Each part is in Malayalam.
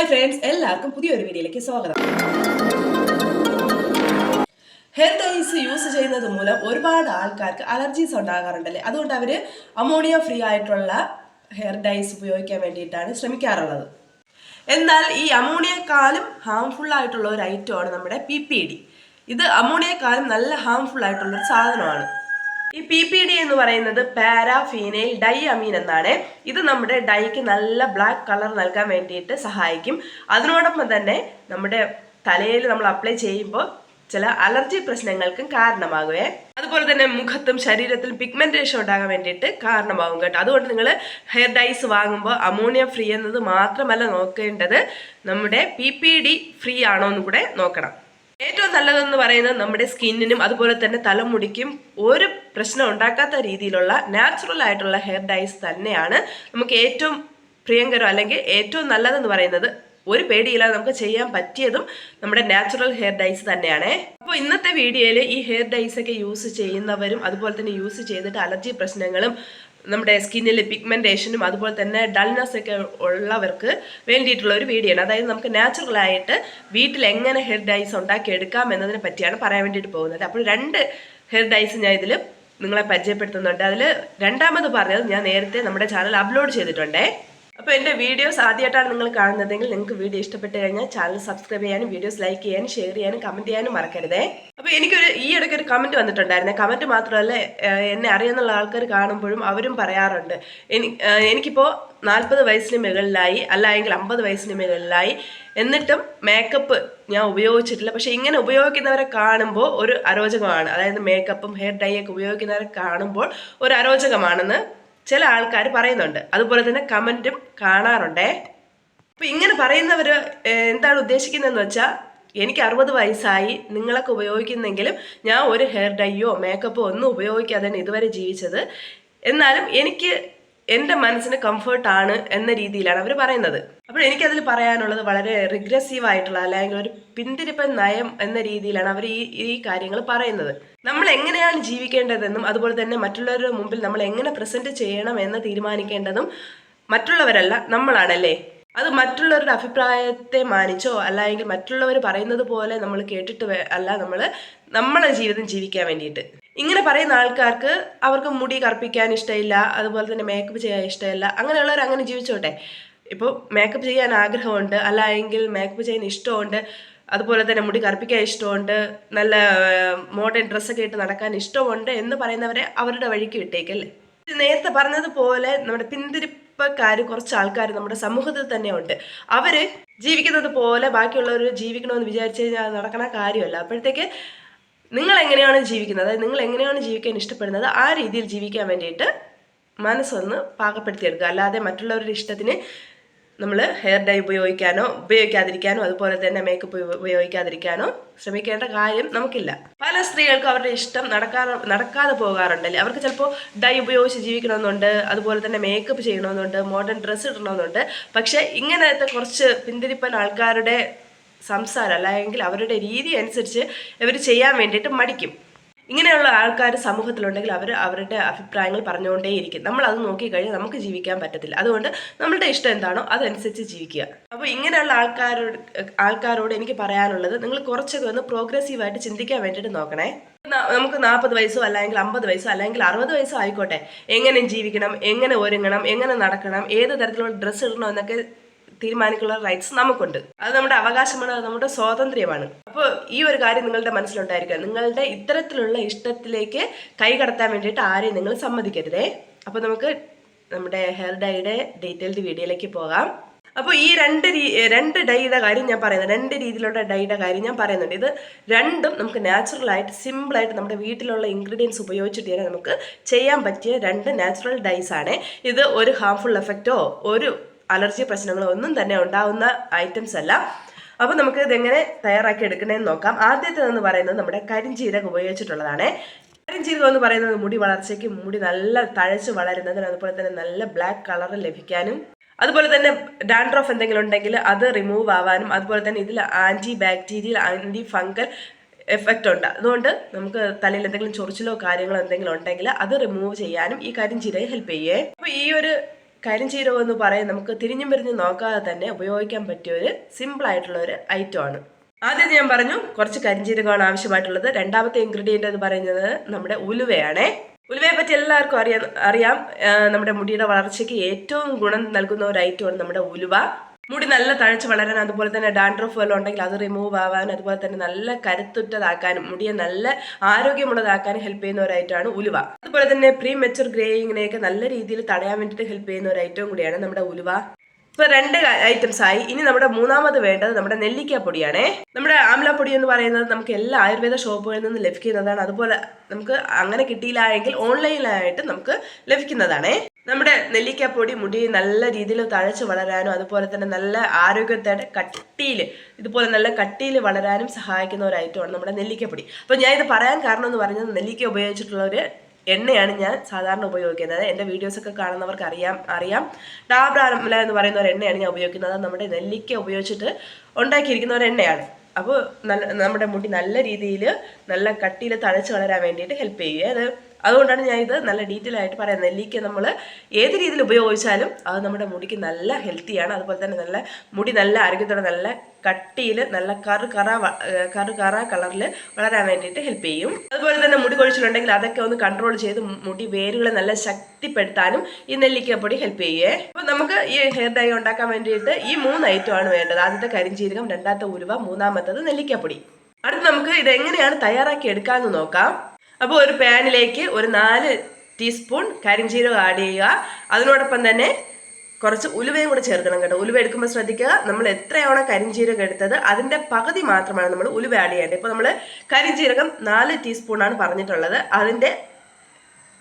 ഹായ് ഫ്രണ്ട്സ് എല്ലാവർക്കും പുതിയൊരു വീഡിയോയിലേക്ക് സ്വാഗതം. ഹെയർ ഓയിൽസ് യൂസ് ചെയ്യുന്നത് മൂലം ഒരുപാട് ആൾക്കാർക്ക് അലർജീസ് ഉണ്ടാകാറുണ്ടല്ലേ? അതുകൊണ്ട് അവർ അമോണിയ ഫ്രീ ആയിട്ടുള്ള ഹെയർ ഡൈസ് ഉപയോഗിക്കാൻ വേണ്ടിയിട്ടാണ് ശ്രമിക്കാറുള്ളത്. എന്നാൽ ഈ അമോണിയേക്കാളും ഹാംഫുൾ ആയിട്ടുള്ള ഒരു ഐറ്റമാണ് നമ്മുടെ പി പി ഡി ഇത് അമോണിയേക്കാളും നല്ല ഹാംഫുൾ ആയിട്ടുള്ള ഒരു സാധനമാണ്. ഈ പി പി ഡി എന്ന് പറയുന്നത് പാരാഫീനൈൽ ഡൈ അമീൻ എന്നാണ്. ഇത് നമ്മുടെ ഡൈക്ക് നല്ല ബ്ലാക്ക് കളർ നൽകാൻ വേണ്ടിയിട്ട് സഹായിക്കും. അതിനോടൊപ്പം തന്നെ നമ്മുടെ തലയിൽ നമ്മൾ അപ്ലൈ ചെയ്യുമ്പോൾ ചില അലർജി പ്രശ്നങ്ങൾക്കും കാരണമാകുവേ. അതുപോലെ തന്നെ മുഖത്തും ശരീരത്തിലും പിഗ്മെന്റേഷൻ ഉണ്ടാകാൻ വേണ്ടിയിട്ട് കാരണമാകും കേട്ടോ. അതുകൊണ്ട് നിങ്ങൾ ഹെയർ ഡൈസ് വാങ്ങുമ്പോൾ അമോണിയ ഫ്രീ എന്നത് മാത്രമല്ല നോക്കേണ്ടത്. നമ്മുടെ പി ഫ്രീ ആണോ എന്നും കൂടെ നോക്കണം. ഏറ്റവും നല്ലതെന്ന് പറയുന്നത് നമ്മുടെ സ്കിന്നിനും അതുപോലെ തന്നെ തലമുടിക്കും ഒരു പ്രശ്നം ഉണ്ടാക്കാത്ത രീതിയിലുള്ള നാച്ചുറൽ ആയിട്ടുള്ള ഹെയർ ഡൈസ് തന്നെയാണ് നമുക്ക് ഏറ്റവും പ്രിയങ്കരം അല്ലെങ്കിൽ ഏറ്റവും നല്ലതെന്ന് പറയുന്നത്. ഒരു പേടിയില്ലാതെ നമുക്ക് ചെയ്യാൻ പറ്റിയതും നമ്മുടെ നാച്ചുറൽ ഹെയർ ഡൈസ് തന്നെയാണ്. അപ്പോൾ ഇന്നത്തെ വീഡിയോയിൽ ഈ ഹെയർ ഡൈസ് ഒക്കെ യൂസ് ചെയ്യുന്നവരും അതുപോലെ തന്നെ യൂസ് ചെയ്തിട്ട് അലർജി പ്രശ്നങ്ങളും നമ്മുടെ സ്കിന്നിലെ പിഗ്മെന്റേഷനും അതുപോലെ തന്നെ ഡൾനെസ് ഒക്കെ ഉള്ളവർക്ക് വേണ്ടിയിട്ടുള്ള ഒരു വീഡിയോ ആണ്. അതായത് നമുക്ക് നാച്ചുറലായിട്ട് വീട്ടിൽ എങ്ങനെ ഹെയർ ഡൈസ് ഉണ്ടാക്കി എടുക്കാം എന്നതിനെ പറ്റിയാണ് പറയാൻ വേണ്ടിയിട്ട് പോകുന്നത്. അപ്പോൾ രണ്ട് ഹെയർ ഡൈസ് ഞാൻ ഇതിൽ നിങ്ങളെ പരിചയപ്പെടുത്തുന്നുണ്ട്. അതിൽ രണ്ടാമത് പറഞ്ഞത് ഞാൻ നേരത്തെ നമ്മുടെ ചാനൽ അപ്ലോഡ് ചെയ്തിട്ടുണ്ടേ. അപ്പോൾ എന്റെ വീഡിയോസ് ആദ്യമായിട്ടാണ് നിങ്ങൾ കാണുന്നതെങ്കിൽ നിങ്ങൾക്ക് വീഡിയോ ഇഷ്ടപ്പെട്ട് കഴിഞ്ഞാൽ ചാനൽ സബ്സ്ക്രൈബ് ചെയ്യാനും വീഡിയോസ് ലൈക്ക് ചെയ്യാനും ഷെയർ ചെയ്യാനും കമന്റ് ചെയ്യാനും മറക്കരുതേ. അപ്പോൾ എനിക്കൊരു ഈ ഇടയ്ക്ക് ഒരു കമന്റ് വന്നിട്ടുണ്ടായിരുന്നു. കമന്റ് മാത്രമല്ല എന്നെ അറിയുന്നുള്ള ആൾക്കാർ കാണുമ്പോഴും അവരും പറയാറുണ്ട്. എനിക്കിപ്പോൾ നാൽപ്പത് വയസ്സിന് മുകളിലായി അല്ലായെങ്കിൽ അമ്പത് വയസ്സിന് മുകളിലായി. എന്നിട്ടും മേക്കപ്പ് ഞാൻ ഉപയോഗിച്ചിട്ടില്ല. പക്ഷേ ഇങ്ങനെ ഉപയോഗിക്കുന്നവരെ കാണുമ്പോൾ ഒരു അരോചകമാണ്. അതായത് മേക്കപ്പും ഹെയർ ഡൈ ഒക്കെ ഉപയോഗിക്കുന്നവരെ കാണുമ്പോൾ ഒരു അരോചകമാണെന്ന് ചില ആൾക്കാർ പറയുന്നുണ്ട്. അതുപോലെ തന്നെ കമന്റും കാണാറുണ്ടേ. അപ്പം ഇങ്ങനെ പറയുന്നവർ എന്താണ് ഉദ്ദേശിക്കുന്നതെന്ന് വെച്ചാൽ എനിക്ക് അറുപത് വയസ്സായി നിങ്ങളൊക്കെ ഉപയോഗിക്കുന്നെങ്കിലും ഞാൻ ഒരു ഹെയർ ഡൈയോ മേക്കപ്പോ ഒന്നും ഉപയോഗിക്കാതെ ഇതുവരെ ജീവിച്ചത്. എന്നാലും എനിക്ക് എന്റെ മനസ്സിന് കംഫർട്ടാണ് എന്ന രീതിയിലാണ് അവർ പറയുന്നത്. അപ്പോൾ എനിക്കതിൽ പറയാനുള്ളത് വളരെ റിഗ്രസീവ് ആയിട്ടുള്ള അല്ലെങ്കിൽ ഒരു പിന്തിരിപ്പൻ നയം എന്ന രീതിയിലാണ് അവർ ഈ ഈ കാര്യങ്ങൾ പറയുന്നത്. നമ്മൾ എങ്ങനെയാണ് ജീവിക്കേണ്ടതെന്നും അതുപോലെ തന്നെ മറ്റുള്ളവരുടെ മുമ്പിൽ നമ്മൾ എങ്ങനെ പ്രസന്റ് ചെയ്യണം എന്ന് തീരുമാനിക്കേണ്ടതും മറ്റുള്ളവരല്ല നമ്മളാണല്ലേ? അത് മറ്റുള്ളവരുടെ അഭിപ്രായത്തെ മാനിച്ചോ അല്ലെങ്കിൽ മറ്റുള്ളവർ പറയുന്നത് പോലെ നമ്മൾ കേട്ടിട്ട് അല്ല നമ്മൾ നമ്മളെ ജീവിതം ജീവിക്കാൻ വേണ്ടിയിട്ട്. ഇങ്ങനെ പറയുന്ന ആൾക്കാർക്ക് അവർക്ക് മുടി കറുപ്പിക്കാൻ ഇഷ്ടമില്ല അതുപോലെ തന്നെ മേക്കപ്പ് ചെയ്യാൻ ഇഷ്ടമില്ല അങ്ങനെയുള്ളവർ അങ്ങനെ ജീവിച്ചോട്ടെ. ഇപ്പോൾ മേക്കപ്പ് ചെയ്യാൻ ആഗ്രഹമുണ്ട് അല്ല എങ്കിൽ മേക്കപ്പ് ചെയ്യാൻ ഇഷ്ടമുണ്ട് അതുപോലെ തന്നെ മുടി കറുപ്പിക്കാൻ ഇഷ്ടമുണ്ട് നല്ല മോഡേൺ ഡ്രസ്സൊക്കെ ഇട്ട് നടക്കാൻ ഇഷ്ടമുണ്ട് എന്ന് പറയുന്നവരെ അവരുടെ വഴിക്ക് വിട്ടേക്കല്ലേ? നേരത്തെ പറഞ്ഞതുപോലെ നമ്മുടെ പിന്തിരിപ്പക്കാർ കുറച്ച് ആൾക്കാർ നമ്മുടെ സമൂഹത്തിൽ തന്നെ ഉണ്ട്. അവർ ജീവിക്കുന്നത് പോലെ ബാക്കിയുള്ളവർ ജീവിക്കണമെന്ന് വിചാരിച്ചു കഴിഞ്ഞാൽ നടക്കണ കാര്യമല്ല. അപ്പോഴത്തേക്ക് നിങ്ങൾ എങ്ങനെയാണ് ജീവിക്കുന്നത്? അതായത് നിങ്ങൾ എങ്ങനെയാണ് ജീവിക്കാൻ ഇഷ്ടപ്പെടുന്നത്? ആ രീതിയിൽ ജീവിക്കാൻ വേണ്ടിയിട്ട് മനസ്സൊന്ന് പാകപ്പെടുത്തിയെടുക്കുക. അല്ലാതെ മറ്റുള്ളവരുടെ ഇഷ്ടത്തിന് നമ്മൾ ഹെയർ ഡൈ ഉപയോഗിക്കാനോ ഉപയോഗിക്കാതിരിക്കാനോ അതുപോലെ തന്നെ മേക്കപ്പ് ഉപയോഗിക്കാതിരിക്കാനോ ശ്രമിക്കേണ്ട കാര്യം നമുക്കില്ല. പല സ്ത്രീകൾക്കും അവരുടെ ഇഷ്ടം നടക്കാ നടക്കാതെ പോകാറുണ്ടല്ലേ അവർക്ക് ചിലപ്പോൾ ഡൈ ഉപയോഗിച്ച് ജീവിക്കണമെന്നുണ്ട് അതുപോലെ തന്നെ മേക്കപ്പ് ചെയ്യണമെന്നുണ്ട് മോഡേൺ ഡ്രസ്സ് ഇടണമെന്നുണ്ട്. പക്ഷേ ഇങ്ങനത്തെ കുറച്ച് പിന്തിരിപ്പൻ ആൾക്കാരുടെ സംസാരം അല്ലെങ്കിൽ അവരുടെ രീതി അനുസരിച്ച് ഇവർ ചെയ്യാൻ വേണ്ടിയിട്ട് മടിക്കും. ഇങ്ങനെയുള്ള ആൾക്കാർ സമൂഹത്തിലുണ്ടെങ്കിൽ അവർ അവരുടെ അഭിപ്രായങ്ങൾ പറഞ്ഞുകൊണ്ടേയിരിക്കും. നമ്മൾ അത് നോക്കിക്കഴിഞ്ഞാൽ നമുക്ക് ജീവിക്കാൻ പറ്റത്തില്ല. അതുകൊണ്ട് നമ്മളുടെ ഇഷ്ടം എന്താണോ അതനുസരിച്ച് ജീവിക്കുക. അപ്പോൾ ഇങ്ങനെയുള്ള ആൾക്കാരോട് ആൾക്കാരോട് എനിക്ക് പറയാനുള്ളത് നിങ്ങൾ കുറച്ചൊക്കെ ഒന്ന് പ്രോഗ്രസീവായിട്ട് ചിന്തിക്കാൻ വേണ്ടിയിട്ട് നോക്കണേ. നമുക്ക് നാൽപ്പത് വയസ്സോ അല്ലെങ്കിൽ അമ്പത് വയസ്സോ അല്ലെങ്കിൽ അറുപത് വയസ്സോ ആയിക്കോട്ടെ. എങ്ങനെ ജീവിക്കണം എങ്ങനെ ഒരുങ്ങണം എങ്ങനെ നടക്കണം ഏത് തരത്തിലുള്ള ഡ്രസ്സ് ഇടണം എന്നൊക്കെ തീരുമാനിക്കാനുള്ള റൈറ്റ്സ് നമുക്കുണ്ട്. അത് നമ്മുടെ അവകാശമാണ് അത് നമ്മുടെ സ്വാതന്ത്ര്യമാണ്. അപ്പോൾ ഈ ഒരു കാര്യം നിങ്ങളുടെ മനസ്സിലുണ്ടായിരിക്കുക. നിങ്ങളുടെ ഇത്തരത്തിലുള്ള ഇഷ്ടത്തിലേക്ക് കൈകടത്താൻ വേണ്ടിയിട്ട് ആരെയും നിങ്ങൾ സമ്മതിക്കരുതേ. അപ്പോൾ നമുക്ക് നമ്മുടെ ഹെയർ ഡൈയുടെ ഡീറ്റെയിൽഡ് വീഡിയോയിലേക്ക് പോകാം. അപ്പോൾ ഈ രണ്ട് രണ്ട് ഡൈയുടെ കാര്യം ഞാൻ പറയുന്നത് രണ്ട് രീതിയിലുള്ള ഡൈയുടെ കാര്യം ഞാൻ പറയുന്നുണ്ട്. ഇത് രണ്ടും നമുക്ക് സിമ്പിൾ ആയിട്ട് നമ്മുടെ വീട്ടിലുള്ള ഇൻഗ്രീഡിയൻസ് ഉപയോഗിച്ചിട്ട് തന്നെ നമുക്ക് ചെയ്യാൻ പറ്റിയ രണ്ട് നാച്ചുറൽ ഡൈസ് ആണ്. ഇത് ഒരു ഹാംഫുൾ എഫക്റ്റോ ഒരു അലർജി പ്രശ്നങ്ങളോ ഒന്നും തന്നെ ഉണ്ടാവുന്ന ഐറ്റംസ് അല്ല. അപ്പോൾ നമുക്ക് ഇതെങ്ങനെ തയ്യാറാക്കി എടുക്കണമെന്ന് നോക്കാം. ആദ്യത്തേതെന്ന് പറയുന്നത് നമ്മുടെ കരിഞ്ചീരകം ഉപയോഗിച്ചിട്ടുള്ളതാണ്. കരിഞ്ചീരകം എന്ന് പറയുന്നത് മുടി വളർച്ചയ്ക്ക് മുടി നല്ല തഴച്ച് വളരുന്നതിന് അതുപോലെ തന്നെ നല്ല ബ്ലാക്ക് കളർ ലഭിക്കാനും അതുപോലെ തന്നെ ഡാൻഡ്രോഫ് എന്തെങ്കിലും ഉണ്ടെങ്കിൽ അത് റിമൂവ് ആവാനും അതുപോലെ തന്നെ ഇതിൽ anti bacterial anti fungal effect ഉണ്ട്. അതുകൊണ്ട് നമുക്ക് തലയിൽ എന്തെങ്കിലും ചൊറിച്ചിലോ കാര്യങ്ങളോ എന്തെങ്കിലും ഉണ്ടെങ്കിൽ അത് റിമൂവ് ചെയ്യാനും ഈ കരിഞ്ചീരകം ഹെൽപ്പ് ചെയ്യേ. അപ്പോൾ ഈ ഒരു കരിഞ്ചീരകം എന്ന് പറയും നമുക്ക് തിരിഞ്ഞും പിരിഞ്ഞും നോക്കാതെ തന്നെ ഉപയോഗിക്കാൻ പറ്റിയ ഒരു സിമ്പിൾ ആയിട്ടുള്ള ഒരു ഐറ്റം ആണ്. ആദ്യം ഞാൻ പറഞ്ഞു കുറച്ച് കരിഞ്ചീരകമാണ് ആവശ്യമായിട്ടുള്ളത്. രണ്ടാമത്തെ ഇൻഗ്രീഡിയന്റ് എന്ന് പറയുന്നത് നമ്മുടെ ഉലുവയാണേ. ഉലുവയെ പറ്റി എല്ലാവർക്കും അറിയാം അറിയാം. നമ്മുടെ മുടിയുടെ വളർച്ചയ്ക്ക് ഏറ്റവും ഗുണം നൽകുന്ന ഒരു ഐറ്റമാണ് നമ്മുടെ ഉലുവ. മുടി നല്ല തഴച്ച് വളരാൻ അതുപോലെ തന്നെ ഡാൻഡ്രഫ് വല്ലതും ഉണ്ടെങ്കിൽ അത് റിമൂവ് ആവാൻ അതുപോലെ തന്നെ നല്ല കരുത്തുറ്റതാക്കാനും മുടിയെ നല്ല ആരോഗ്യമുള്ളതാക്കാനും ഹെൽപ്പ് ചെയ്യുന്ന ഉലുവ. അതുപോലെ തന്നെ പ്രീ മെച്ചുർ ഗ്രേയിങ്ങിനെയൊക്കെ നല്ല രീതിയിൽ തടയാൻ വേണ്ടിയിട്ട് ഹെൽപ്പ് ചെയ്യുന്ന ഒരു ഐറ്റവും കൂടിയാണ് നമ്മുടെ ഉലുവ. ഇപ്പൊ രണ്ട് ഐറ്റംസ് ആയി. ഇനി നമ്മുടെ മൂന്നാമത് വേണ്ടത് നമ്മുടെ നെല്ലിക്ക പൊടിയാണേ നമ്മുടെ പൊടി എന്ന് പറയുന്നത് നമുക്ക് എല്ലാ ആയുർവേദ ഷോപ്പുകളിൽ നിന്ന് ലഭിക്കുന്നതാണ്. അതുപോലെ നമുക്ക് അങ്ങനെ കിട്ടിയില്ല എങ്കിൽ ഓൺലൈനിലായിട്ട് നമുക്ക് ലഭിക്കുന്നതാണേ. നമ്മുടെ നെല്ലിക്കപ്പൊടി മുടി നല്ല രീതിയിൽ തഴച്ച് വളരാനും അതുപോലെ തന്നെ നല്ല ആരോഗ്യത്തോടെ കട്ടിയിൽ ഇതുപോലെ നല്ല കട്ടിയിൽ വളരാനും സഹായിക്കുന്ന ഒരു ഐറ്റമാണ് നമ്മുടെ നെല്ലിക്കപ്പൊടി അപ്പോൾ ഞാൻ ഇത് പറയാൻ കാരണം എന്ന് പറഞ്ഞാൽ നെല്ലിക്ക ഉപയോഗിച്ചിട്ടുള്ള ഒരു എണ്ണയാണ് ഞാൻ സാധാരണ ഉപയോഗിക്കുന്നത്. എന്റെ വീഡിയോസൊക്കെ കാണുന്നവർക്ക് അറിയാം അറിയാം. ഡാബ്രാമല എന്ന് പറയുന്ന ഒരു എണ്ണയാണ് ഞാൻ ഉപയോഗിക്കുന്നത്. നമ്മുടെ നെല്ലിക്ക ഉപയോഗിച്ചിട്ട് ഉണ്ടാക്കിയിരിക്കുന്ന ഒരു എണ്ണയാണ്. അപ്പോൾ നല്ല നമ്മുടെ മുടി നല്ല രീതിയിൽ നല്ല കട്ടിയിൽ തഴച്ച് വളരാൻ വേണ്ടിയിട്ട് ഹെൽപ്പ് ചെയ്യുക. അത് അതുകൊണ്ടാണ് ഞാൻ ഇത് നല്ല ഡീറ്റെയിൽ ആയിട്ട് പറയാം നെല്ലിക്ക നമ്മൾ ഏത് രീതിയിൽ ഉപയോഗിച്ചാലും അത് നമ്മുടെ മുടിക്ക് നല്ല ഹെൽത്തിയാണ് അതുപോലെ തന്നെ നല്ല മുടി നല്ല ആരോഗ്യത്തോടെ നല്ല കട്ടിയിൽ നല്ല കറു കറ കറു കറ കളറിൽ വളരാൻ വേണ്ടിയിട്ട് ഹെൽപ്പ് ചെയ്യും. അതുപോലെ തന്നെ മുടി കൊഴിച്ചിലുണ്ടെങ്കിൽ അതൊക്കെ ഒന്ന് കൺട്രോൾ ചെയ്ത് മുടി വേരുകളെ നല്ല ശക്തിപ്പെടുത്താനും ഈ നെല്ലിക്കപ്പൊടി ഹെൽപ്പ് ചെയ്യേ. അപ്പോൾ നമുക്ക് ഈ ഹെയർ ഡൈ ഉണ്ടാക്കാൻ വേണ്ടിയിട്ട് ഈ മൂന്ന് ഐറ്റം ആണ് വേണ്ടത്. ആദ്യത്തെ കരിഞ്ചീരകം രണ്ടാമത്തെ ഉരുവ മൂന്നാമത്തത് നെല്ലിക്കപ്പൊടി അടുത്ത് നമുക്ക് ഇത് എങ്ങനെയാണ് തയ്യാറാക്കി എടുക്കാമെന്ന് നോക്കാം. അപ്പോൾ ഒരു പാനിലേക്ക് ഒരു നാല് ടീസ്പൂൺ കരിഞ്ചീരകം ആഡ് ചെയ്യുക. അതിനോടൊപ്പം തന്നെ കുറച്ച് ഉലുവയും കൂടെ ചേർക്കണം കേട്ടോ. ഉലുവ എടുക്കുമ്പോൾ ശ്രദ്ധിക്കുക നമ്മൾ എത്രയാണോ കരിഞ്ചീരകം എടുത്തത് അതിന്റെ പകുതി മാത്രമാണ് നമ്മൾ ഉലുവ ആഡ് ചെയ്യേണ്ടത്. ഇപ്പോൾ നമ്മൾ കരിഞ്ചീരകം നാല് ടീസ്പൂണാണ് പറഞ്ഞിട്ടുള്ളത്. അതിന്റെ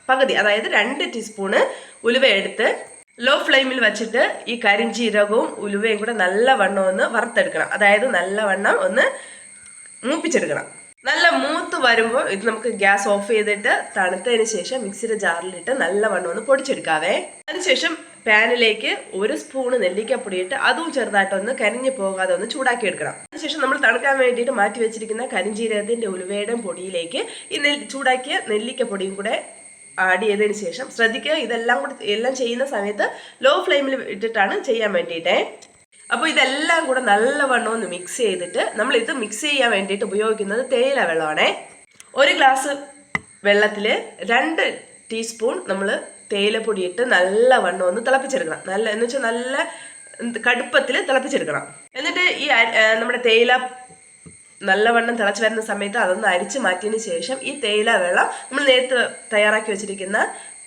പകുതി അതായത് രണ്ട് ടീസ്പൂണ് ഉലുവ എടുത്ത് ലോ ഫ്ലെയിമിൽ വെച്ചിട്ട് ഈ കരിഞ്ചീരകവും ഉലുവയും കൂടെ നല്ലവണ്ണം ഒന്ന് വറുത്തെടുക്കണം. അതായത് നല്ലവണ്ണം ഒന്ന് മൂപ്പിച്ചെടുക്കണം. നല്ല മൂത്ത് വരുമ്പോൾ ഇത് നമുക്ക് ഗ്യാസ് ഓഫ് ചെയ്തിട്ട് തണുത്തതിന് ശേഷം മിക്സിയുടെ ജാറിലിട്ട് നല്ലവണ്ണം ഒന്ന് പൊടിച്ചെടുക്കാവേ. അതിനുശേഷം പാനിലേക്ക് ഒരു സ്പൂണ് നെല്ലിക്കപ്പൊടി ഇട്ട് അതും ചെറുതായിട്ടൊന്ന് കരിഞ്ഞു പോകാതെ ഒന്ന് ചൂടാക്കി എടുക്കണം അതിനുശേഷം നമ്മൾ തണുക്കാൻ വേണ്ടിയിട്ട് മാറ്റി വെച്ചിരിക്കുന്ന കരിഞ്ചീരകത്തിന്റെ ഉലുവയുടെ പൊടിയിലേക്ക് ഈ നെല്ല് ചൂടാക്കിയ നെല്ലിക്കപ്പൊടിയും കൂടെ ആഡ് ചെയ്തതിന് ശേഷം ശ്രദ്ധിക്കുക. ഇതെല്ലാം കൂടി എല്ലാം ചെയ്യുന്ന സമയത്ത് ലോ ഫ്ലെയിമിൽ ഇട്ടിട്ടാണ് ചെയ്യാൻ വേണ്ടിയിട്ടേ. അപ്പോൾ ഇതെല്ലാം കൂടെ നല്ലവണ്ണം ഒന്ന് മിക്സ് ചെയ്തിട്ട് നമ്മൾ ഇത് മിക്സ് ചെയ്യാൻ വേണ്ടിയിട്ട് ഉപയോഗിക്കുന്നത് തേയില വെള്ളമാണേ. ഒരു ഗ്ലാസ് വെള്ളത്തിൽ രണ്ട് ടീസ്പൂൺ നമ്മൾ തേയിലപ്പൊടി ഇട്ട് നല്ലവണ്ണം ഒന്ന് തിളപ്പിച്ചെടുക്കണം. നല്ല എന്ന് വെച്ചാൽ നല്ല കടുപ്പത്തിൽ തിളപ്പിച്ചെടുക്കണം. എന്നിട്ട് ഈ നമ്മുടെ തേയില നല്ലവണ്ണം തിളച്ച് വരുന്ന സമയത്ത് അതൊന്ന് അരിച്ച് മാറ്റിയതിന് ശേഷം ഈ തേയില വെള്ളം നമ്മൾ നേരത്തെ തയ്യാറാക്കി വെച്ചിരിക്കുന്ന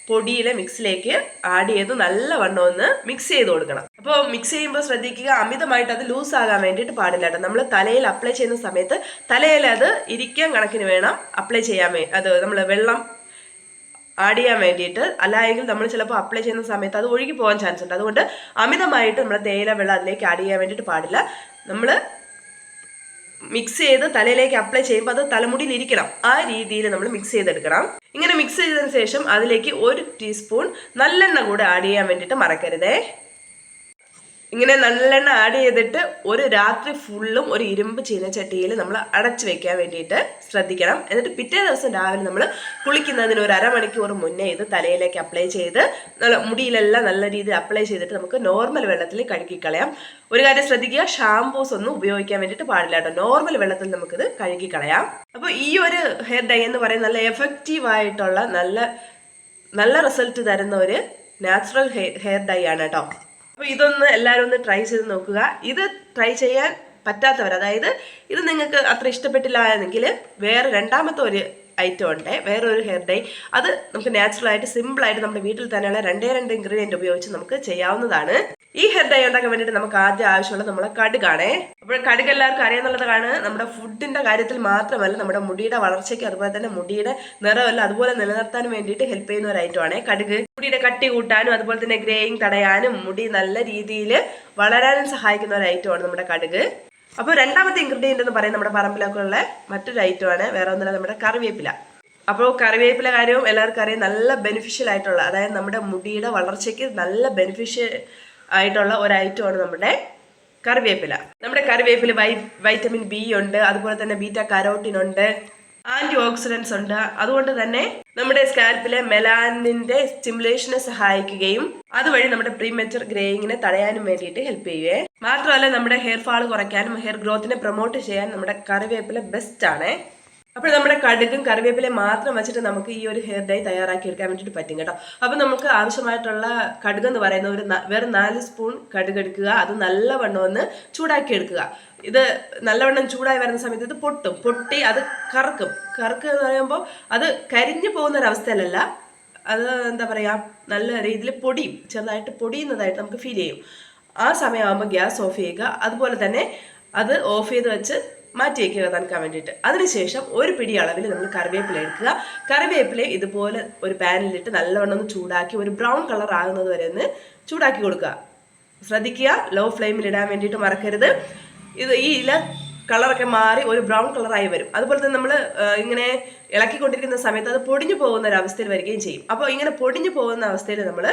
പൊടിയിലെ മിക്സിലേക്ക് ആഡ് ചെയ്ത് നല്ലവണ്ണം ഒന്ന് മിക്സ് ചെയ്ത് കൊടുക്കണം. അപ്പോൾ മിക്സ് ചെയ്യുമ്പോൾ ശ്രദ്ധിക്കുക അമിതമായിട്ട് അത് ലൂസ് ആകാൻ വേണ്ടിയിട്ട് പാടില്ല കേട്ടോ. നമ്മൾ തലയിൽ അപ്ലൈ ചെയ്യുന്ന സമയത്ത് തലയിൽ അത് ഇരിക്കാൻ കണക്കിന് വേണം അപ്ലൈ ചെയ്യാൻ അത് നമ്മൾ വെള്ളം ആഡ് ചെയ്യാൻ വേണ്ടിയിട്ട്. അല്ലായെങ്കിൽ നമ്മൾ ചിലപ്പോൾ അപ്ലൈ ചെയ്യുന്ന സമയത്ത് അത് ഒഴുകി പോകാൻ ചാൻസ് ഉണ്ട്. അതുകൊണ്ട് അമിതമായിട്ട് നമ്മൾ തേയില വെള്ളം അതിലേക്ക് ആഡ് ചെയ്യാൻ വേണ്ടിയിട്ട് പാടില്ല. നമ്മൾ മിക്സ് ചെയ്ത് തലയിലേക്ക് അപ്ലൈ ചെയ്യുമ്പോൾ അത് തലമുടിയിൽ ഇരിക്കണം ആ രീതിയിൽ നമ്മൾ മിക്സ് ചെയ്തെടുക്കണം. ഇങ്ങനെ മിക്സ് ചെയ്തതിന് ശേഷം അതിലേക്ക് ഒരു ടീസ്പൂൺ നല്ലെണ്ണ കൂടെ ആഡ് ചെയ്യാൻ വേണ്ടിയിട്ട് മറക്കരുതേ. ഇങ്ങനെ നല്ലെണ്ണ ആഡ് ചെയ്തിട്ട് ഒരു രാത്രി ഫുള്ളും ഒരു ഇരുമ്പ് ചീനച്ചട്ടിയിൽ നമ്മൾ അടച്ചു വെക്കാൻ വേണ്ടിയിട്ട് ശ്രദ്ധിക്കണം. എന്നിട്ട് പിറ്റേ ദിവസം രാവിലെ നമ്മൾ കുളിക്കുന്നതിന് ഒരു അരമണിക്കൂർ മുന്നേ ഇത് തലയിലേക്ക് അപ്ലൈ ചെയ്ത് നല്ല മുടിയിലെല്ലാം നല്ല രീതിയിൽ അപ്ലൈ ചെയ്തിട്ട് നമുക്ക് നോർമൽ വെള്ളത്തിൽ കഴുകിക്കളയാം ഒരു കാര്യം ശ്രദ്ധിക്കുക ഷാംപൂസ് ഒന്നും ഉപയോഗിക്കാൻ വേണ്ടിയിട്ട് പാടില്ല കേട്ടോ. നോർമൽ വെള്ളത്തിൽ നമുക്കിത് കഴുകിക്കളയാം അപ്പോൾ ഈ ഒരു ഹെയർ ഡൈ എന്ന് പറയുന്നത് നല്ല എഫക്റ്റീവ് ആയിട്ടുള്ള നല്ല നല്ല റിസൾട്ട് തരുന്ന ഒരു നാച്ചുറൽ ഹെയർ ഡൈ ആണ് കേട്ടോ. അപ്പോൾ ഇതൊന്ന് എല്ലാവരും ഒന്ന് ട്രൈ ചെയ്ത് നോക്കുക. ഇത് ട്രൈ ചെയ്യാൻ പറ്റാത്തവർ അതായത് ഇത് നിങ്ങൾക്ക് അത്ര ഇഷ്ടപ്പെട്ടില്ല എന്നെങ്കിൽ വേറെ രണ്ടാമത്തെ ഒരു ഐറ്റം ഉണ്ട് വേറെ ഒരു ഹെയർ ഡൈ അത് നമുക്ക് നാച്ചുറൽ ആയിട്ട് സിമ്പിൾ ആയിട്ട് നമ്മുടെ വീട്ടിൽ തന്നെയുള്ള രണ്ടേ രണ്ട് ഇൻഗ്രീഡിയന്റ് ഉപയോഗിച്ച് നമുക്ക് ചെയ്യാവുന്നതാണ്. ഈ ഹെയർ ഡൈ ഉണ്ടാക്കാൻ വേണ്ടിയിട്ട് നമുക്ക് ആദ്യം ആവശ്യമുള്ള നമ്മളെ കടുകാണേ. അപ്പോൾ കടുക് എല്ലാവർക്കും അറിയാന്നുള്ളതാണ്. നമ്മുടെ ഫുഡിന്റെ കാര്യത്തിൽ മാത്രമല്ല നമ്മുടെ മുടിയുടെ വളർച്ചയ്ക്ക് അതുപോലെ തന്നെ മുടിയുടെ നിറമല്ല അതുപോലെ നിലനിർത്താൻ വേണ്ടിയിട്ട് ഹെൽപ്പ് ചെയ്യുന്ന ഒരു ഐറ്റമാണ് കടുക്. മുടിയുടെ കട്ടി കൂട്ടാനും അതുപോലെ തന്നെ ഗ്രേയിങ് തടയാനും മുടി നല്ല രീതിയിൽ വളരാനും സഹായിക്കുന്ന ഒരു ഐറ്റമാണ് നമ്മുടെ കടുക്. അപ്പോൾ രണ്ടാമത്തെ ഇൻഗ്രീഡിയന്റ് എന്ന് പറയുന്നത് നമ്മുടെ പറമ്പിലൊക്കെ ഉള്ള മറ്റൊരു ഐറ്റമാണ്. വേറെ ഒന്നുമില്ല നമ്മുടെ കറിവേപ്പില. അപ്പോൾ കറിവേപ്പില കാര്യവും എല്ലാവർക്കും അറിയാം നല്ല ബെനിഫിഷ്യൽ ആയിട്ടുള്ള അതായത് നമ്മുടെ മുടിയുടെ വളർച്ചയ്ക്ക് നല്ല ബെനിഫിഷ്യൽ ആയിട്ടുള്ള ഒരു ഐറ്റമാണ് നമ്മുടെ കറിവേപ്പില. നമ്മുടെ കറിവേപ്പില വൈ വൈറ്റമിൻ ബി ഉണ്ട് അതുപോലെ തന്നെ ബീറ്റ കരോട്ടിൻ ഉണ്ട് ആന്റി ഓക്സിഡൻസ് ഉണ്ട്. അതുകൊണ്ട് തന്നെ നമ്മുടെ സ്കാൽപ്പിലെ മെലാനിന്റെ സ്റ്റിമുലേഷനെ സഹായിക്കുകയും അതുവഴി നമ്മുടെ പ്രീമെച്ചർ ഗ്രേയിങ്ങിനെ തടയാനും വേണ്ടിയിട്ട് ഹെൽപ്പ് ചെയ്യുവേ. മാത്രമല്ല നമ്മുടെ ഹെയർ ഫാൾ കുറയ്ക്കാനും ഹെയർ ഗ്രോത്തിനെ പ്രൊമോട്ട് ചെയ്യാൻ നമ്മുടെ കറിവേപ്പില ബെസ്റ്റ് ആണേ. അപ്പോൾ നമ്മുടെ കടുകും കറിവേപ്പിലയും മാത്രം വെച്ചിട്ട് നമുക്ക് ഈ ഒരു ഹെയർ ഡൈ തയ്യാറാക്കി എടുക്കാൻ വേണ്ടിയിട്ട് പറ്റും കേട്ടോ. അപ്പോൾ നമുക്ക് ആവശ്യമായിട്ടുള്ള കടുക് എന്ന് പറയുന്ന ഒരു വെറും നാല് സ്പൂൺ കടുക് എടുക്കുക. അത് നല്ലവണ്ണം ഒന്ന് ചൂടാക്കി എടുക്കുക ഇത് നല്ലവണ്ണം ചൂടായി വരുന്ന സമയത്ത് ഇത് പൊട്ടും. പൊട്ടി അത് കറക്കും. കറക്കുക എന്ന് പറയുമ്പോൾ അത് കരിഞ്ഞു പോകുന്ന ഒരവസ്ഥയിലല്ല അത് എന്താ പറയുക? നല്ല രീതിയിൽ പൊടിയും ചെറുതായിട്ട് പൊടിയുന്നതായിട്ട് നമുക്ക് ഫീൽ ചെയ്യും. ആ സമയമാകുമ്പോൾ ഗ്യാസ് ഓഫ് ചെയ്യുക. അതുപോലെ തന്നെ അത് ഓഫ് ചെയ്ത് വെച്ച് മാറ്റി വയ്ക്കുക തണുക്കാൻ വേണ്ടിയിട്ട് അതിനുശേഷം ഒരു പിടി അളവിൽ നമ്മൾ കറിവേപ്പില എടുക്കുക. കറിവേപ്പില ഇതുപോലെ ഒരു പാനിലിട്ട് നല്ലവണ്ണം ഒന്ന് ചൂടാക്കി ഒരു ബ്രൗൺ കളർ ആകുന്നത് വരെ ഒന്ന് ചൂടാക്കി കൊടുക്കുക. ശ്രദ്ധിക്കുക. ലോ ഫ്ലെയിമിൽ ഇടാൻ വേണ്ടിയിട്ട് മറക്കരുത്. ഇത് ഈ ഇല കളറൊക്കെ മാറി ഒരു ബ്രൗൺ കളറായി വരും. അതുപോലെ തന്നെ നമ്മൾ ഇങ്ങനെ ഇളക്കിക്കൊണ്ടിരിക്കുന്ന സമയത്ത് അത് പൊടിഞ്ഞു പോകുന്ന ഒരു അവസ്ഥയിൽ വരികയും ചെയ്യും. അപ്പോൾ ഇങ്ങനെ പൊടിഞ്ഞു പോകുന്ന അവസ്ഥയിൽ നമ്മൾ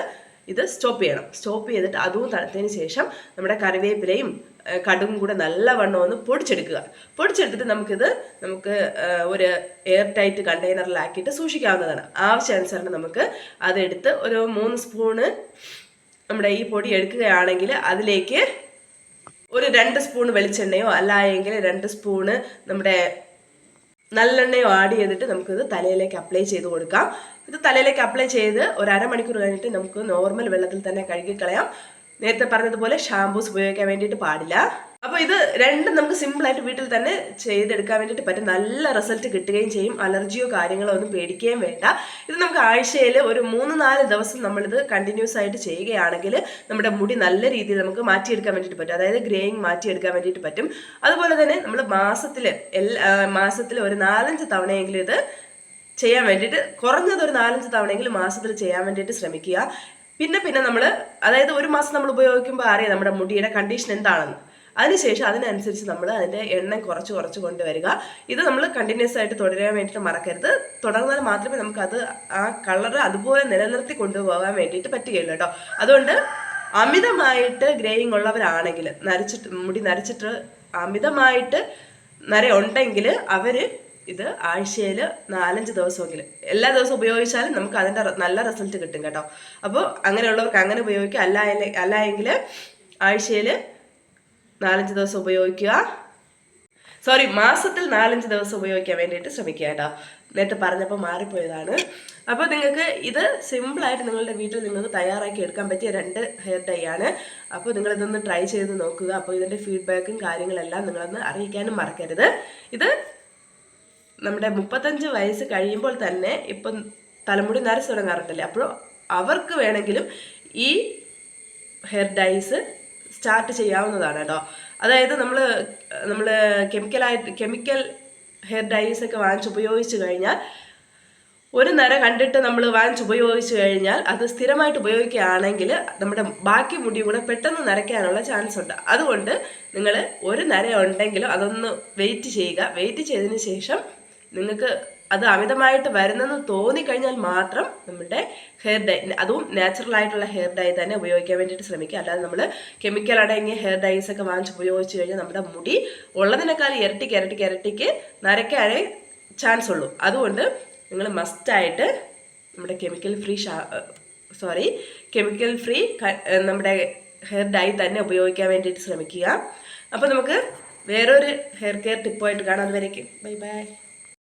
ഇത് സ്റ്റോപ്പ് ചെയ്യണം. സ്റ്റോപ്പ് ചെയ്തിട്ട് അതും തണുത്തതിന് ശേഷം നമ്മുടെ കറിവേപ്പിലയും കടുകും കൂടെ നല്ലവണ്ണം ഒന്ന് പൊടിച്ചെടുക്കുക. പൊടിച്ചെടുത്തിട്ട് നമുക്കിത് നമുക്ക് ഒരു എയർ ടൈറ്റ് കണ്ടെയ്നറിലാക്കിയിട്ട് സൂക്ഷിക്കാവുന്നതാണ്. ആവശ്യാനുസരണം നമുക്ക് അതെടുത്ത് ഒരു മൂന്ന് സ്പൂണ് നമ്മുടെ ഈ പൊടി എടുക്കുകയാണെങ്കിൽ അതിലേക്ക് ഒരു രണ്ട് സ്പൂൺ വെളിച്ചെണ്ണയോ അല്ലായെങ്കിൽ രണ്ട് സ്പൂണ് നമ്മുടെ നല്ലെണ്ണയോ ആഡ് ചെയ്തിട്ട് നമുക്കിത് തലയിലേക്ക് അപ്ലൈ ചെയ്ത് കൊടുക്കാം. ഇത് തലയിലേക്ക് അപ്ലൈ ചെയ്ത് ഒരു അരമണിക്കൂർ കഴിഞ്ഞിട്ട് നമുക്ക് നോർമൽ വെള്ളത്തിൽ തന്നെ കഴുകിക്കളയാം. നേരത്തെ പറഞ്ഞതുപോലെ ഷാംപൂസ് ഉപയോഗിക്കാൻ വേണ്ടിയിട്ട് പാടില്ല. അപ്പോൾ ഇത് രണ്ടും നമുക്ക് സിമ്പിൾ ആയിട്ട് വീട്ടിൽ തന്നെ ചെയ്തെടുക്കാൻ വേണ്ടിയിട്ട് പറ്റും. നല്ല റിസൾട്ട് കിട്ടുകയും ചെയ്യും. അലർജിയോ കാര്യങ്ങളോ ഒന്നും പേടിക്കുകയും വേണ്ട. ഇത് നമുക്ക് ആഴ്ചയിൽ ഒരു മൂന്ന് നാല് ദിവസം നമ്മളിത് കണ്ടിന്യൂസ് ആയിട്ട് ചെയ്യുകയാണെങ്കിൽ നമ്മുടെ മുടി നല്ല രീതിയിൽ നമുക്ക് മാറ്റിയെടുക്കാൻ വേണ്ടിയിട്ട് പറ്റും. അതായത് ഗ്രേയിങ് മാറ്റിയെടുക്കാൻ വേണ്ടിയിട്ട് പറ്റും. അതുപോലെ തന്നെ നമ്മൾ മാസത്തിൽ എല്ലാ മാസത്തിൽ ഒരു നാലഞ്ച് തവണയെങ്കിലും ഇത് ചെയ്യാൻ വേണ്ടിയിട്ട് കുറഞ്ഞത് ഒരു നാലഞ്ച് തവണയെങ്കിലും മാസത്തിൽ ചെയ്യാൻ വേണ്ടിയിട്ട് ശ്രമിക്കുക. പിന്നെ പിന്നെ നമ്മൾ അതായത് ഒരു മാസം നമ്മൾ ഉപയോഗിക്കുമ്പോൾ അറിയാം നമ്മുടെ മുടിയുടെ കണ്ടീഷൻ എന്താണെന്ന്. അതിനുശേഷം അതിനനുസരിച്ച് നമ്മൾ അതിന്റെ എണ്ണം കുറച്ച് കുറച്ച് കൊണ്ടുവരിക. ഇത് നമ്മൾ കണ്ടിന്യൂസ് ആയിട്ട് തുടരാൻ വേണ്ടിയിട്ട് മറക്കരുത്. തുടർന്നാൽ മാത്രമേ നമുക്ക് അത് ആ കളർ അതുപോലെ നിലനിർത്തി കൊണ്ടുപോകാൻ വേണ്ടിയിട്ട് പറ്റുകയുള്ളൂ കേട്ടോ. അതുകൊണ്ട് അമിതമായിട്ട് ഗ്രേയിങ് ഉള്ളവരാണെങ്കിൽ നരച്ചിട്ട് മുടി നരച്ചിട്ട് അമിതമായിട്ട് നര ഉണ്ടെങ്കിൽ അവർ ഇത് ആഴ്ചയിൽ നാലഞ്ച് ദിവസമെങ്കിലും. എല്ലാ ദിവസവും ഉപയോഗിച്ചാലും നമുക്ക് അതിന്റെ നല്ല റിസൾട്ട് കിട്ടും കേട്ടോ. അപ്പോൾ അങ്ങനെയുള്ളവർക്ക് അങ്ങനെ ഉപയോഗിക്കുക. അല്ല അല്ല എങ്കിൽ ആഴ്ചയിൽ നാലഞ്ച് ദിവസം ഉപയോഗിക്കുക. സോറി മാസത്തിൽ നാലഞ്ച് ദിവസം ഉപയോഗിക്കാൻ വേണ്ടിയിട്ട് ശ്രമിക്കുക കേട്ടോ. നേരത്തെ പറഞ്ഞപ്പോൾ മാറിപ്പോയതാണ്. അപ്പോൾ നിങ്ങൾക്ക് ഇത് സിമ്പിളായിട്ട് നിങ്ങളുടെ വീട്ടിൽ നിങ്ങൾക്ക് തയ്യാറാക്കി എടുക്കാൻ പറ്റിയ രണ്ട് ഹെയർ ഡൈ ആണ്. അപ്പോൾ നിങ്ങളിതൊന്ന് ട്രൈ ചെയ്ത് നോക്കുക. അപ്പോൾ ഇതിന്റെ ഫീഡ്ബാക്കും കാര്യങ്ങളെല്ലാം നിങ്ങളൊന്ന് അറിയിക്കാനും മറക്കരുത്. ഇത് നമ്മുടെ മുപ്പത്തഞ്ച് വയസ്സ് കഴിയുമ്പോൾ തന്നെ ഇപ്പം തലമുടി നരച്ച് തുടങ്ങാറുണ്ടല്ലേ അപ്പോൾ അവർക്ക് വേണമെങ്കിലും ഈ ഹെയർ ഡൈസ് സ്റ്റാർട്ട് ചെയ്യാവുന്നതാണ് കേട്ടോ. അതായത് നമ്മൾ നമ്മൾ കെമിക്കലായിട്ട് കെമിക്കൽ ഹെയർ ഡൈസ് ഒക്കെ വാങ്ങിച്ച് ഉപയോഗിച്ച് കഴിഞ്ഞാൽ ഒരു നര കണ്ടിട്ട് നമ്മൾ വാങ്ങിച്ച് ഉപയോഗിച്ച് കഴിഞ്ഞാൽ അത് സ്ഥിരമായിട്ട് ഉപയോഗിക്കുകയാണെങ്കിൽ നമ്മുടെ ബാക്കി മുടി കൂടെ പെട്ടെന്ന് നരയ്ക്കാനുള്ള ചാൻസ് ഉണ്ട്. അതുകൊണ്ട് നിങ്ങൾ ഒരു നര ഉണ്ടെങ്കിലും അതൊന്ന് വെയിറ്റ് ചെയ്യുക. വെയിറ്റ് ചെയ്തതിന് ശേഷം നിങ്ങൾക്ക് അത് അമിതമായിട്ട് വരുന്നെന്ന് തോന്നിക്കഴിഞ്ഞാൽ മാത്രം നമ്മുടെ ഹെയർ ഡൈ അതും നാച്ചുറൽ ആയിട്ടുള്ള ഹെയർ ഡൈ തന്നെ ഉപയോഗിക്കാൻ വേണ്ടിയിട്ട് ശ്രമിക്കുക. അല്ലാതെ നമ്മൾ കെമിക്കൽ അടങ്ങിയ ഹെയർ ഡൈസ് ഒക്കെ വാങ്ങിച്ച് ഉപയോഗിച്ച് കഴിഞ്ഞാൽ നമ്മുടെ മുടി ഉള്ളതിനേക്കാൾ ഇരട്ടിക്ക് ഇരട്ടിക്ക് ഇരട്ടിക്ക് നരയ്ക്കാനേ ചാൻസ് ഉള്ളൂ. അതുകൊണ്ട് നിങ്ങൾ മസ്റ്റായിട്ട് നമ്മുടെ chemical free sorry chemical free നമ്മുടെ ഹെയർ ഡൈ തന്നെ ഉപയോഗിക്കാൻ വേണ്ടിയിട്ട് ശ്രമിക്കുക. അപ്പോൾ നമുക്ക് വേറൊരു ഹെയർ കെയർ ടിപ്പായിട്ട് കാണാം. അതുവരേക്കും. Bye bye